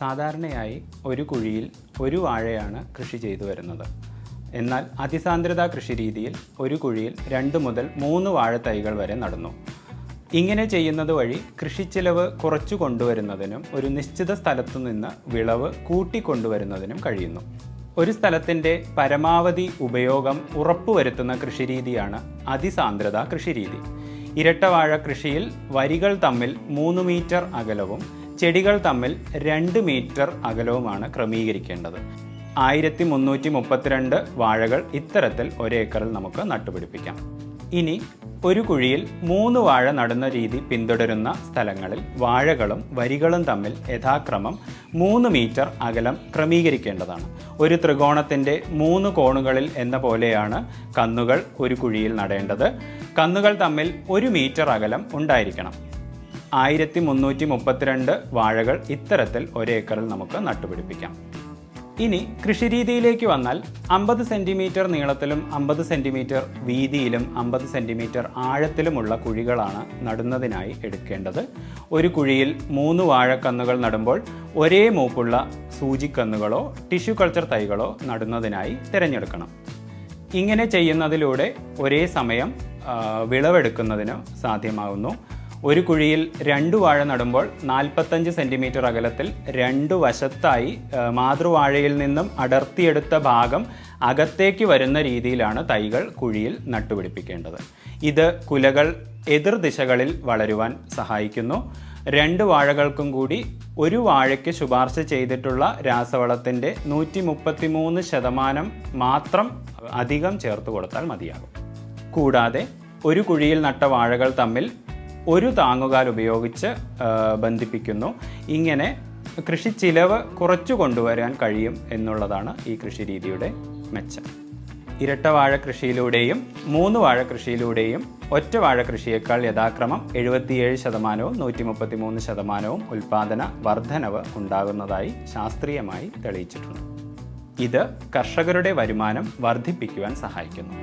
സാധാരണയായി ഒരു കുഴിയിൽ ഒരു വാഴയാണ് കൃഷി ചെയ്തു വരുന്നത്. എന്നാൽ അതിസാന്ദ്രത കൃഷി രീതിയിൽ ഒരു കുഴിയിൽ രണ്ട് മുതൽ മൂന്ന് വാഴത്തൈകൾ വരെ നടന്നു. ഇങ്ങനെ ചെയ്യുന്നത് വഴി കൃഷിച്ചെലവ് കുറച്ചു കൊണ്ടുവരുന്നതിനും ഒരു നിശ്ചിത സ്ഥലത്തു നിന്ന് വിളവ് കൂട്ടിക്കൊണ്ടുവരുന്നതിനും കഴിയുന്നു. ഒരു സ്ഥലത്തിന്റെ പരമാവധി ഉപയോഗം ഉറപ്പുവരുത്തുന്ന കൃഷിരീതിയാണ് അതിസാന്ദ്രത കൃഷിരീതി ഇരട്ടവാഴ കൃഷിയിൽ വരികൾ തമ്മിൽ മൂന്ന് മീറ്റർ അകലവും ചെടികൾ തമ്മിൽ രണ്ട് മീറ്റർ അകലവുമാണ് ക്രമീകരിക്കേണ്ടത്. ആയിരത്തി മുന്നൂറ്റി മുപ്പത്തിരണ്ട് വാഴകൾ ഇത്തരത്തിൽ ഒരേക്കറിൽ നമുക്ക് നട്ടുപിടിപ്പിക്കാം. ഇനി ഒരു കുഴിയിൽ മൂന്ന് വാഴ നടുന്ന രീതി പിന്തുടരുന്ന സ്ഥലങ്ങളിൽ വാഴകളും വരികളും തമ്മിൽ യഥാക്രമം മൂന്ന് മീറ്റർ അകലം ക്രമീകരിക്കേണ്ടതാണ്. ഒരു ത്രികോണത്തിന്റെ മൂന്ന് കോണുകളിൽ എന്ന പോലെയാണ് കന്നുകൾ ഒരു കുഴിയിൽ നടേണ്ടത്. കന്നുകൾ തമ്മിൽ ഒരു മീറ്റർ അകലം ഉണ്ടായിരിക്കണം. ആയിരത്തി മുന്നൂറ്റി മുപ്പത്തിരണ്ട് വാഴകൾ ഇത്തരത്തിൽ ഒരേക്കറിൽ നമുക്ക് നട്ടുപിടിപ്പിക്കാം. ഇനി കൃഷിരീതിയിലേക്ക് വന്നാൽ അമ്പത് സെന്റിമീറ്റർ നീളത്തിലും അമ്പത് സെന്റിമീറ്റർ വീതിയിലും അമ്പത് സെന്റിമീറ്റർ ആഴത്തിലുമുള്ള കുഴികളാണ് നടുന്നതിനായി എടുക്കേണ്ടത്. ഒരു കുഴിയിൽ മൂന്ന് വാഴക്കന്നുകൾ നടുമ്പോൾ ഒരേ മൂപ്പുള്ള സൂചിക്കന്നുകളോ ടിഷ്യൂ കൾച്ചർ തൈകളോ നടുന്നതിനായി തിരഞ്ഞെടുക്കണം. ഇങ്ങനെ ചെയ്യുന്നതിലൂടെ ഒരേ സമയം വിളവെടുക്കുന്നതിന് സാധ്യമാകുന്നു. ഒരു കുഴിയിൽ രണ്ട് വാഴ നടുമ്പോൾ നാൽപ്പത്തഞ്ച് സെന്റിമീറ്റർ അകലത്തിൽ രണ്ട് വശത്തായി മാതൃവാഴയിൽ നിന്നും അടർത്തിയെടുത്ത ഭാഗം അകത്തേക്ക് വരുന്ന രീതിയിലാണ് തൈകൾ കുഴിയിൽ നട്ടുപിടിപ്പിക്കേണ്ടത്. ഇത് കുലകൾ എതിർ ദിശകളിൽ വളരുവാൻ സഹായിക്കുന്നു. രണ്ട് വാഴകൾക്കും കൂടി ഒരു വാഴയ്ക്ക് ശുപാർശ ചെയ്തിട്ടുള്ള രാസവളത്തിന്റെ നൂറ്റി മുപ്പത്തി മൂന്ന് ശതമാനം മാത്രം അധികം ചേർത്ത് കൊടുത്താൽ മതിയാകും. കൂടാതെ ഒരു കുഴിയിൽ നട്ട വാഴകൾ തമ്മിൽ ഒരു താങ്ങുകാൽ ഉപയോഗിച്ച് ബന്ധിപ്പിക്കുന്നു. ഇങ്ങനെ കൃഷി ചിലവ് കുറച്ചു കൊണ്ടുവരാൻ കഴിയും എന്നുള്ളതാണ് ഈ കൃഷി രീതിയുടെ മെച്ചം. ഇരട്ട വാഴ കൃഷിയിലൂടെയും മൂന്ന് വാഴ കൃഷിയിലൂടെയും ഒറ്റ വാഴ കൃഷിയേക്കാൾ യഥാക്രമം എഴുപത്തിയേഴ് ശതമാനവും നൂറ്റി മുപ്പത്തി മൂന്ന് ശതമാനവും ഉൽപാദന വർധനവ് ഉണ്ടാകുന്നതായി ശാസ്ത്രീയമായി തെളിയിച്ചിട്ടുണ്ട്. ഇത് കർഷകരുടെ വരുമാനം വർദ്ധിപ്പിക്കുവാൻ സഹായിക്കുന്നു.